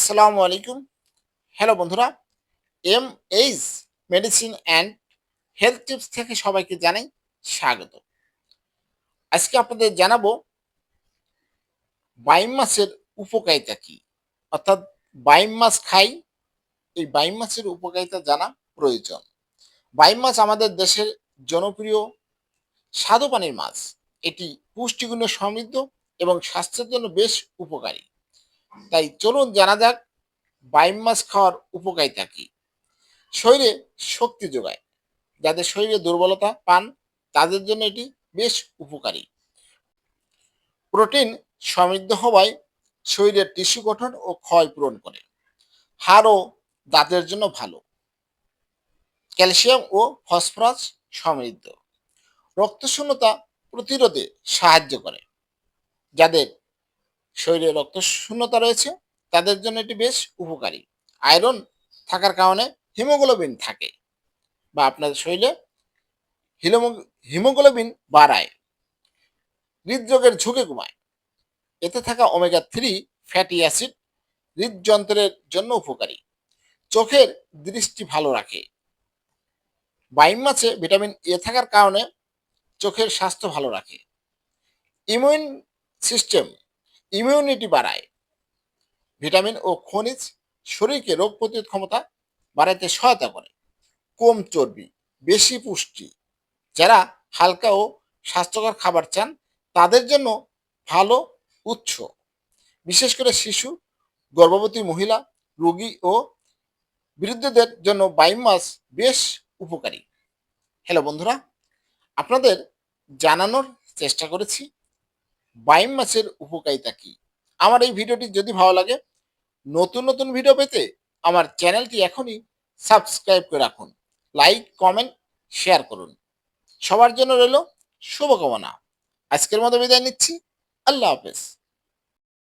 আসসালামু আলাইকুম। হ্যালো বন্ধুরা M H medicine and health tips থেকে সবাইকে জানাই স্বাগত। আজকে আপনাদের জানাব বাইম মাছের উপকারিতা কি? অর্থাৎ বাইম মাছ খাই, এই বাইম মাছের উপকারিতা জানা প্রয়োজন। বাইম মাছ আমাদের দেশের জনপ্রিয় স্বাদু পানির মাছ। এটি পুষ্টিগুণে সমৃদ্ধ এবং স্বাস্থ্যের জন্য বেশ উপকারী। তাই চলুন জানা যাক, বাইম মাছ খাওয়ার উপকারিতা কি? শরীরে শক্তি যোগায়। যাদের শরীরে দুর্বলতা পান, তাদের জন্য এটি বেশ উপকারী। প্রোটিন সমৃদ্ধ হওয়ায় শরীরের টিস্যু গঠন ও ক্ষয় পূরণ করে। হাড় ও দাঁতের জন্য ভালো। ক্যালসিয়াম ও ফসফরাস সমৃদ্ধ। রক্তশূন্যতা প্রতিরোধে সাহায্য করে। যাদের শরীরে রক্তশূন্যতা রয়েছে, তাদের জন্য এটি বেশ উপকারী। আয়রন থাকার কারণে হিমোগ্লোবিন থাকে বা আপনার শরীরে হিমোগ্লোবিন বাড়ায়, হৃদরোগের ঝুঁকি কমায়। এতে থাকা ওমেগা থ্রি ফ্যাটি অ্যাসিড হৃদযন্ত্রের জন্য উপকারী। চোখের দৃষ্টি ভালো রাখে। বাইম মাছে ভিটামিন এ থাকার কারণে চোখের স্বাস্থ্য ভালো রাখে। ইমিউন সিস্টেম ইমিউনিটি বাড়ায়। ভিটামিন ও খনিজ শরীরকে রোগ প্রতিরোধ ক্ষমতা বাড়াইতে সহায়তা করে। কম চর্বি, বেশি পুষ্টি, যারা হালকা ও স্বাস্থ্যকর খাবার চান, তাদের জন্য ভালো উৎস। বিশেষ করে শিশু, গর্ভবতী মহিলা, রোগী ও বিরুদ্ধদের জন্য বাইম মাছ বেশ উপকারী। হ্যালো বন্ধুরা, আপনাদের জানানোর চেষ্টা করেছি বাইম মাছের উপকারিতা কি? আমার এই ভিডিওটি যদি ভালো লাগে, নতুন নতুন ভিডিও পেতে আমার চ্যানেলটি এখনই সাবস্ক্রাইব করে রাখুন। লাইক, কমেন্ট, শেয়ার করুন। সবার জন্য রইল শুভকামনা। আজকের মতো বিদায় নিচ্ছি। আল্লাহ হাফেজ।